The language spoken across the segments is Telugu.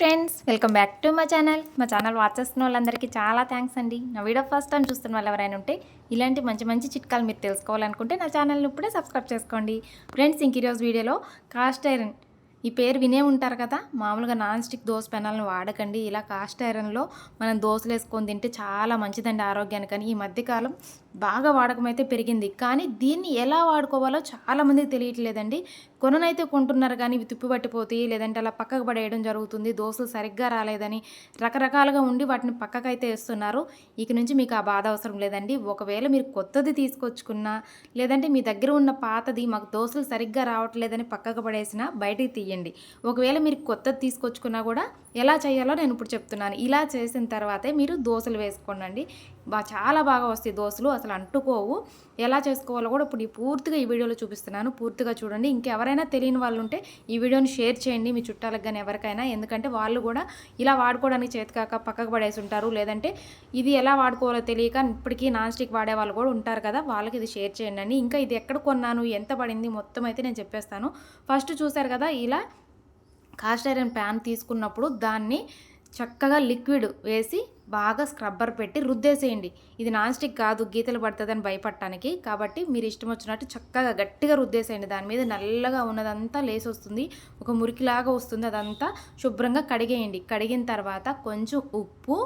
ఫ్రెండ్స్ వెల్కమ్ బ్యాక్ టు మా ఛానల్ మా ఛానల్ వాచ్ చేస్తున్న వాళ్ళందరికీ చాలా థ్యాంక్స్ అండి. నా వీడియో ఫస్ట్ టైం చూస్తున్న వాళ్ళు ఎవరైనా ఉంటే ఇలాంటి మంచి మంచి చిట్కాలు మీరు తెలుసుకోవాలనుకుంటే నా ఛానల్ని ఇప్పుడే సబ్స్క్రైబ్ చేసుకోండి. ఫ్రెండ్స్ ఇంక ఈరోజు వీడియోలో కాస్ట్ ఐరన్ ఈ పేరు వినే ఉంటారు కదా మామూలుగా నాన్ స్టిక్ దోశ పెనాలను వాడకండి. ఇలా కాస్ట్ ఐరన్లో మనం దోశలు వేసుకొని తింటే చాలా మంచిదండి ఆరోగ్యానికి కానీ ఈ మధ్యకాలం బాగా వాడకం అయితే పెరిగింది. కానీ దీన్ని ఎలా వాడుకోవాలో చాలామందికి తెలియట్లేదండి. కొననైతే కొంటున్నారు కానీ ఇవి పట్టిపోతాయి లేదంటే అలా పక్కకు పడేయడం జరుగుతుంది దోశలు సరిగ్గా రాలేదని రకరకాలుగా ఉండి వాటిని పక్కకైతే వేస్తున్నారు. ఇక నుంచి మీకు ఆ బాధ అవసరం లేదండి. ఒకవేళ మీరు కొత్తది తీసుకొచ్చుకున్నా లేదంటే మీ దగ్గర ఉన్న పాతది మాకు దోశలు సరిగ్గా రావట్లేదని పక్కకు పడేసినా బయటికి తీయండి. ఒకవేళ మీరు కొత్తది తీసుకొచ్చుకున్నా కూడా ఎలా చేయాలో నేను ఇప్పుడు చెప్తున్నాను. ఇలా చేసిన తర్వాతే మీరు దోశలు వేసుకోండి బా చాలా బాగా వస్తాయి దోశలు అసలు అంటుకోవు. ఎలా చేసుకోవాలో కూడా ఇప్పుడు ఈ పూర్తిగా ఈ వీడియోలో చూపిస్తున్నాను. పూర్తిగా చూడండి. ఇంకెవరైనా తెలియని వాళ్ళు ఉంటే ఈ వీడియోని షేర్ చేయండి. మీ చుట్టాలకు కానీ ఎవరికైనా. ఎందుకంటే వాళ్ళు కూడా ఇలా వాడుకోవడానికి చేతికాక పక్కకు పడేసి ఉంటారు. లేదంటే ఇది ఎలా వాడుకోవాలో తెలియక ఇప్పటికీ నాన్ స్టిక్ వాడే వాళ్ళు కూడా ఉంటారు కదా. వాళ్ళకి ఇది షేర్ చేయండి అని. ఇంకా ఇది ఎక్కడ కొన్నాను? ఎంత పడింది? మొత్తం అయితే నేను చెప్పేస్తాను. ఫస్ట్ చూసారు కదా ఇలా కాస్ట్ ఐరన్ ప్యాన్ తీసుకున్నప్పుడు దాన్ని చక్కగా లిక్విడ్ వేసి బాగా స్క్రబ్బర్ పెట్టి రుద్దేసేయండి. ఇది నాన్ స్టిక్ కాదు గీతలు పడుతుందని భయపడటానికి. కాబట్టి మీరు ఇష్టం వచ్చినట్టు చక్కగా గట్టిగా రుద్దేసేయండి. దాని మీద నల్లగా ఉన్నదంతా లేసి వస్తుంది ఒక మురికిలాగా వస్తుంది అదంతా. శుభ్రంగా కడిగేయండి. కడిగిన తర్వాత కొంచెం ఉప్పు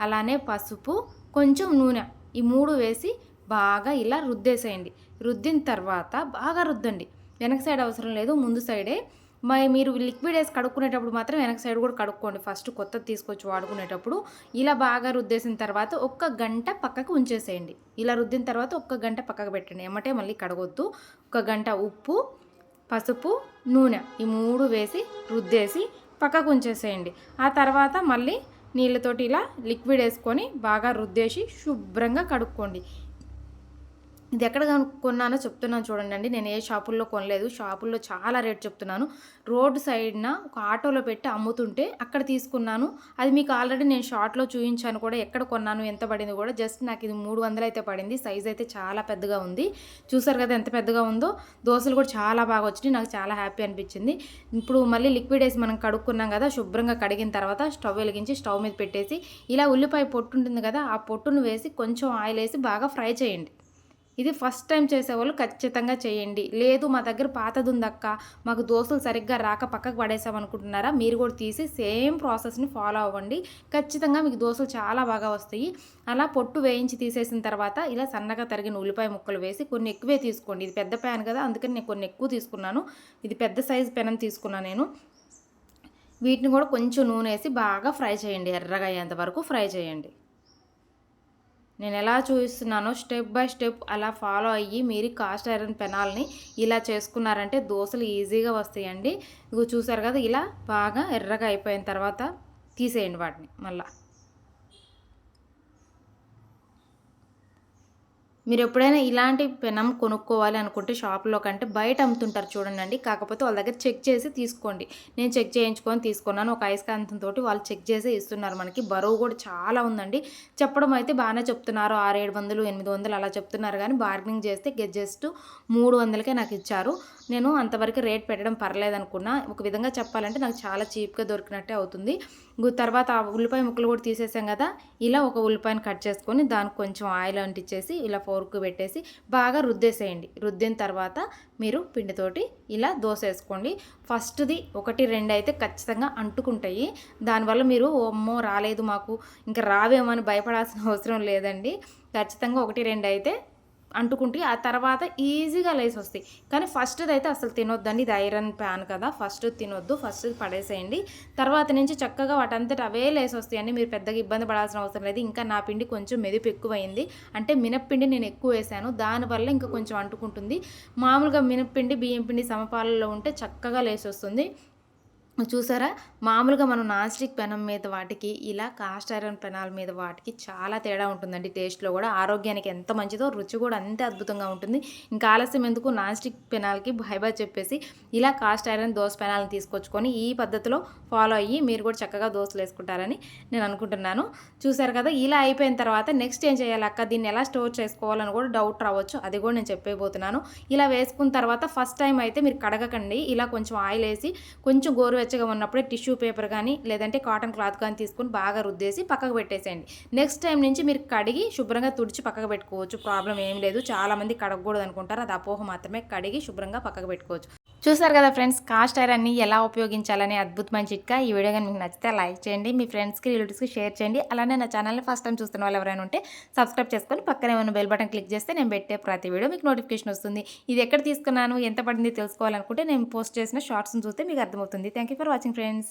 అలానే పసుపు కొంచెం నూనె ఈ మూడు వేసి బాగా ఇలా రుద్దేసేయండి. రుద్దిన తర్వాత బాగా రుద్దండి. వెనక సైడ్ అవసరం లేదు ముందు సైడే మరి మీరు లిక్విడ్ వేసి కడుక్కునేటప్పుడు మాత్రం వెనక సైడ్ కూడా కడుక్కోండి. ఫస్ట్ కొత్తది తీసుకొచ్చి వాడుకునేటప్పుడు ఇలా బాగా రుద్దేసిన తర్వాత ఒక్క గంట పక్కకు ఉంచేసేయండి. ఇలా రుద్దిన తర్వాత ఒక్క గంట పక్కకు పెట్టండి. ఏమంటే మళ్ళీ కడగొద్దు. ఒక గంట ఉప్పు పసుపు నూనె ఈ మూడు వేసి రుద్దేసి పక్కకు ఉంచేసేయండి. ఆ తర్వాత మళ్ళీ నీళ్ళతోటి ఇలా లిక్విడ్ వేసుకొని బాగా రుద్దేసి శుభ్రంగా కడుక్కోండి. ఇది ఎక్కడ కొన్నానో చెప్తున్నాను చూడండి అండి నేను ఏ షాపుల్లో కొనలేదు. షాపుల్లో చాలా రేట్ చెప్తున్నాను. రోడ్ సైడ్న ఒక ఆటోలో పెట్టి అమ్ముతుంటే అక్కడ తీసుకున్నాను. అది మీకు ఆల్రెడీ నేను షార్ట్లో చూపించాను కూడా. ఎక్కడ కొన్నాను ఎంత పడింది కూడా. జస్ట్ నాకు ఇది మూడు వందలు అయితే పడింది. సైజ్ అయితే చాలా పెద్దగా ఉంది. చూసారు కదా ఎంత పెద్దగా ఉందో? దోశలు కూడా చాలా బాగా వచ్చినాయి. నాకు చాలా హ్యాపీ అనిపించింది. ఇప్పుడు మళ్ళీ లిక్విడ్ వేసి మనం కడుక్కున్నాం కదా శుభ్రంగా కడిగిన తర్వాత స్టవ్ వెలిగించి స్టవ్ మీద పెట్టేసి ఇలా ఉల్లిపాయ పొట్టు ఉంటుంది కదా ఆ పొట్టును వేసి కొంచెం ఆయిల్ వేసి బాగా ఫ్రై చేయండి. ఇది ఫస్ట్ టైం చేసేవాళ్ళు ఖచ్చితంగా చేయండి. లేదు మా దగ్గర పాతది ఉందక్క మాకు దోశలు సరిగ్గా రాక పక్కకు పడేసామనుకుంటున్నారా? మీరు కూడా తీసి సేమ్ ప్రాసెస్ని ఫాలో అవ్వండి. ఖచ్చితంగా మీకు దోశలు చాలా బాగా వస్తాయి. అలా పొట్టు వేయించి తీసేసిన తర్వాత ఇలా సన్నగా తరిగిన ఉల్లిపాయ ముక్కలు వేసి కొన్ని ఎక్కువే తీసుకోండి. ఇది పెద్ద ప్యాన్ కదా అందుకని నేను కొన్ని ఎక్కువ తీసుకున్నాను. ఇది పెద్ద సైజు పెనం తీసుకున్నాను నేను. వీటిని కూడా కొంచెం నూనె వేసి బాగా ఫ్రై చేయండి. ఎర్రగా అయ్యేంత వరకు ఫ్రై చేయండి. నేను ఎలా చూపిస్తున్నానో స్టెప్ బై స్టెప్ అలా ఫాలో అయ్యి మీరు కాస్ట్ ఐరన్ పెనాల్ని ఇలా చేసుకున్నారంటే దోశలు ఈజీగా వస్తాయండి. ఇవి చూసారు కదా ఇలా బాగా ఎర్రగా అయిపోయిన తర్వాత తీసేయండి వాటిని మళ్ళీ. మీరు ఎప్పుడైనా ఇలాంటి పెనం కొనుక్కోవాలి అనుకుంటే షాప్లో కంటే బయట అమ్ముతుంటారు చూడండి కాకపోతే వాళ్ళ దగ్గర చెక్ చేసి తీసుకోండి. నేను చెక్ చేయించుకొని తీసుకున్నాను. ఒక అయస్కాంతంతో వాళ్ళు చెక్ చేసి ఇస్తున్నారు మనకి. బరువు కూడా చాలా ఉందండి. చెప్పడం అయితే బాగానే చెప్తున్నారు. ఆరు ఏడు వందలు ఎనిమిది వందలు అలా చెప్తున్నారు. కానీ బార్గెనింగ్ చేస్తే జస్ట్ మూడు వందలకే నాకు ఇచ్చారు. నేను అంతవరకు రేట్ పెట్టడం పర్లేదనుకున్నా ఒక విధంగా చెప్పాలంటే నాకు చాలా చీప్గా దొరికినట్టే అవుతుంది. తర్వాత ఆ ఉల్లిపాయ ముక్కలు కూడా తీసేసాం కదా. ఇలా ఒక ఉల్లిపాయను కట్ చేసుకొని దానికి కొంచెం ఆయిల్ అంటించేసి ఇలా ఫోర్క్ పెట్టేసి బాగా రుద్దేసేయండి. రుద్దిన తర్వాత మీరు పిండితోటి ఇలా దోశ వేసుకోండి ఫస్ట్ది ఒకటి రెండు అయితే ఖచ్చితంగా అంటుకుంటాయి. దానివల్ల మీరు అమ్మో రాలేదు మాకు ఇంకా రావేమో అని భయపడాల్సిన అవసరం లేదండి. ఖచ్చితంగా ఒకటి రెండు అయితే అంటుకుంటే ఆ తర్వాత ఈజీగా లేసి వస్తాయి. కానీ ఫస్ట్ అయితే అసలు తినొద్దండి ఇది ఐరన్ ప్యాన్ కదా. ఫస్ట్ తినొద్దు ఫస్ట్ పడేసేయండి. తర్వాత నుంచి చక్కగా వాటంతటి అవే లేసి వస్తాయండి. మీరు పెద్దగా ఇబ్బంది పడాల్సిన అవసరం లేదు. ఇంకా నా పిండి కొంచెం మెదుపు ఎక్కువైంది. అంటే మినప్పిండి నేను ఎక్కువ వేసాను. దానివల్ల ఇంకా కొంచెం అంటుకుంటుంది. మామూలుగా మినప్పిండి బియ్యం పిండి సమపాలలో ఉంటే చక్కగా లేసి వస్తుంది. చూసారా? మామూలుగా మనం నాన్ స్టిక్ పెనం మీద వాటికి ఇలా కాస్ట్ ఐరన్ పెనాల మీద వాటికి చాలా తేడా ఉంటుందండి టేస్ట్లో కూడా. ఆరోగ్యానికి ఎంత మంచిదో రుచి కూడా అంతే అద్భుతంగా ఉంటుంది. ఇంకా ఆలస్యం ఎందుకు? నాన్ స్టిక్ పెనాల్కి బై చెప్పేసి ఇలా కాస్ట్ ఐరన్ దోశ పెనాలను తీసుకొచ్చుకొని ఈ పద్ధతిలో ఫాలో అయ్యి మీరు కూడా చక్కగా దోశలు వేసుకుంటారని నేను అనుకుంటున్నాను. చూసారు కదా? ఇలా అయిపోయిన తర్వాత నెక్స్ట్ ఏం చేయాలి అక్క? దీన్ని ఎలా స్టోర్ చేసుకోవాలని కూడా డౌట్ రావచ్చు. అది కూడా నేను చెప్పేయబోతున్నాను ఇలా వేసుకున్న తర్వాత ఫస్ట్ టైం అయితే మీరు కడగకండి. ఇలా కొంచెం ఆయిల్ వేసి కొంచెం గోరువెచ్చ గోరువెచ్చగా ఉన్నప్పుడే టిష్యూ పేపర్ కానీ లేదంటే కాటన్ క్లాత్ కానీ తీసుకొని బాగా రుద్దేసి పక్కకు పెట్టేసేయండి. నెక్స్ట్ టైం నుంచి మీరు కడిగి శుభ్రంగా తుడిచి పక్కకు పెట్టుకోవచ్చు. ప్రాబ్లం ఏం లేదు. చాలామంది కడగకూడదు అనుకుంటారు. అది అపోహ మాత్రమే. కడిగి శుభ్రంగా పక్కకు పెట్టుకోవచ్చు. చూసారు కదా ఫ్రెండ్స్ కాస్ట్ ఐరన్ని ఎలా ఉపయోగించాలనే అద్భుతమైన చిట్కా. ఈ వీడియో కానీ మీకు నచ్చితే లైక్ చేయండి. మీ ఫ్రెండ్స్కి రిలేటివ్స్కి షేర్ చేయండి. అలానే నా ఛానల్ని ఫస్ట్ టైం చూస్తున్న వాళ్ళు ఎవరైనా ఉంటే సబ్స్క్రైబ్ చేసుకొని పక్కనే ఉన్న బెల్ బటన్ క్లిక్ చేస్తే నేను పెట్టే ప్రతి వీడియో మీకు నోటిఫికేషన్ వస్తుంది. ఇది ఎక్కడ తీసుకున్నాను? ఎంత పడింది? తెలుసుకోవాలనుకుంటే నేను పోస్ట్ చేసిన షార్ట్స్ని చూస్తే మీకు అర్థమవుతుంది. Thank you for watching friends